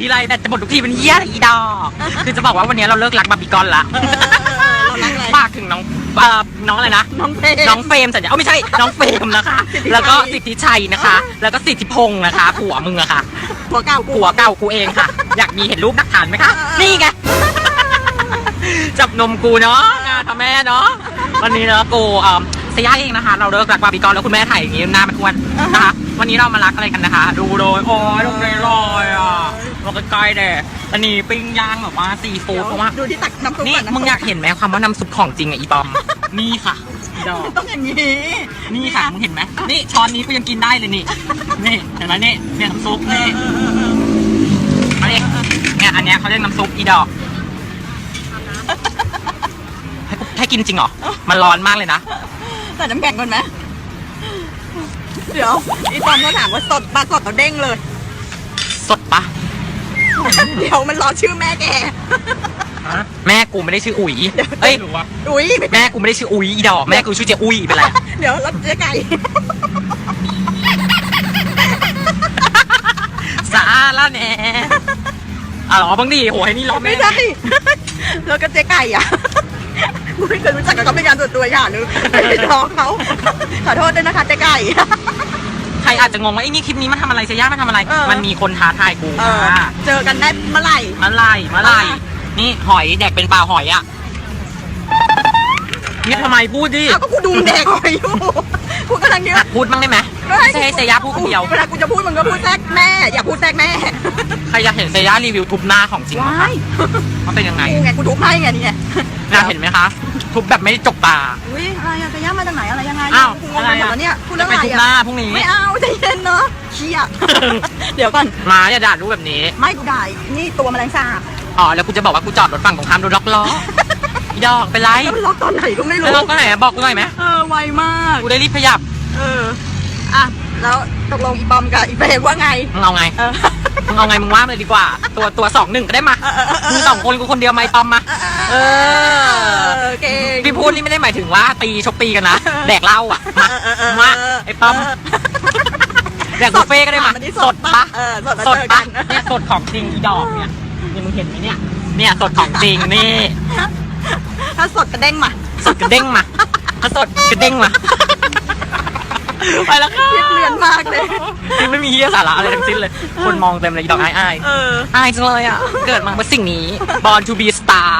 ทีไรแต่จะหมดทุกทีเป็นเหี้ยอีดอกคือจะบอกว่าวันนี้เราเลิกรักบาร์บีคอนละเรารักอะไรฝากถึงน้องเอ่อน้องอะไรนะ น้องเป้น้องเฟรมสัญญาเอ้าไม่ใช่น้องเฟรมนะคะสิทธิชัยแล้วก็สิทธิชัยนะคะ แล้วก็สิทธิพงษ์นะคะผัวมึงอะค่ะหัวเก่ากูผัวเก่ากูเองค่ะ อยากมีเห็นรูปนักฐานไหมคะ นี่ไงจับนมกูเนาะงานทำแม่เนาะวันนี้เนาะกูเอ่อเซย่าเองนะคะ เราเลิกรักบาร์บีคอนแล้วคุณแม่ถ่ายอย่างนี้หน้ามันอ้วนนะคะวันนี้เรามารักอะไรกันนะคะ ดูโดยโอ้ยลงเลยลอยอะ ลงใกล้ๆเด้อันนี้ปิ้งย่างแบบว่าซีฟู้ดเพราะว่า ดูที่ตักน้ำซุปนี่ก่อนนะมึงอยากเห็นไหมความว่าน้ำซุปของจริงอะอีปอม นี่ค่ะอีดอกต้องอย่างนี้ นี่ค่ะมึงเห็นไหมนี่ช้อนนี้ก็ยังกินได้เลยนี่ นี่เห็นไหมนี่เนี่ยน้ำซุปนี่อันนี้เนี่ยอันเนี้ยเขาเรียกน้ำซุปอีดอกให้กูให้กินจริงเหรอ มันร้อนมากเลยนะใส่น้ำแข็งก่อนไหมเดี๋ยวอีตอมเขาถามว่าสดปลาสดเราเด้งเลยสดปะ เดี๋ยวมันรอชื่อแม่แกแม่กูไม่ได้ชื่ออุ๋ยเอ้ยอุ้ยแม่กูไม่ได้ชื่ออุ๋ยอีดอกแม่กูชื่อเจ๊อุ๋ยเป็นไร เดี๋ยวรับเจ๊ไก่ สาละแหน่อะรอบางดีโหให้นี่รอแม่ไม่ใช่แล้วก็เจ๊ไก่อะกูไม่เคยรู้จักกับเขาเป็นการส่วนตัวอย่างหนึงไปร้องเขาขอโทษด้วยนะคะเจ๊ไก่ ใครอาจจะงงว่าไอ้นี่คลิปนี้มันทำอะไรเซย่ามันทำอะไร เออ มันมีคนท้าทายกูเออค่ะเจอกันได้เมื่อไหร่ มาไล่มาไล่อ่านี่หอยแดกเป็นปลาหอยอะนี่ทำไมพูดดิ อ้าวก็กูดูมึงแดกหอยอยู่กูกำลังเยอะพูดบ้างได้ไหมไม่ใช่ให้เซย่าพูดคนเดียว เวลากูจะพูดมึงก็พูดแทรกแม่ อย่าพูดแทรกแม่ใครอยากเห็นเซย่ารีวิวทุบหน้าของจริงว้านะคะยว่าเป็นยังไงกูไงกูทุบให้ไงนี่ไงอยากเห็นไหมคะ ทุบแบบไม่ได้จกตา อุ้ยอะไรอะจะย่ามาจากไหนอะไรยังไงอ้าวกูงงไปหมดแล้วเนี่ยพูดเรื่องจะอะไปไรทุบหน้าอะพรุ่งนี้ ไม่เอาใจ เย็นเนาะเชี่ย เดี๋ยวก่อน มาอย่าด่ารู้แบบนี้ ไม่กูได้นี่ตัวแมลงสาบอ๋อแล้วกูจะบอกว่ากูจอดรถฝั่งตรงข้ามโดนล็อกล้ออีดอกเป็นไรแล้วมันล็อกตอนไหนก็ไม่รู้แล้วล็อกก็ไหนอะบอกกูหน่อยไหมเออไวมากกูได้รีบขยับ เอออะแล้วตกลงอีบอมกับอีเปรกว่าไงมึงเอาไงเออมึงเอาไงมึงว่ามาเลยดีกว่า ตัวตัวสองหนึ่งก็ได้มาเออเออเออมึงสองคนกูคนเดียวไม่ตอมมาเออเก่งพี่พูดนี่ไม่ได้หมายถึงว่าตีชกตีกันนะแดกเหล้าอะมาเออเออเออมาไอ้ป้อมเออ แดกบุฟเฟ่ต์ก็ได้มาสดดิสดปะเออสดมาสดเจอกัปะนเนี่ยสดของจริงอีดอกเนี่ยนี่มึงเห็นไหมเนี่ย เนี่ยสดของจริงนี่ ถ้าสดกระเด้งมา สดกระเด้งมา ถ้าสดกระเด้งมา ไปแล้วค่ะคลิปเลือนมากเลยคือไม่มีเฮียสาระอะไรทั้งสิ้นเลย คนมองเต็มเลยอีดอกอายอายเอออายจังเลยอะ เกิดมาเพื่อสิ่งนี้ born to be star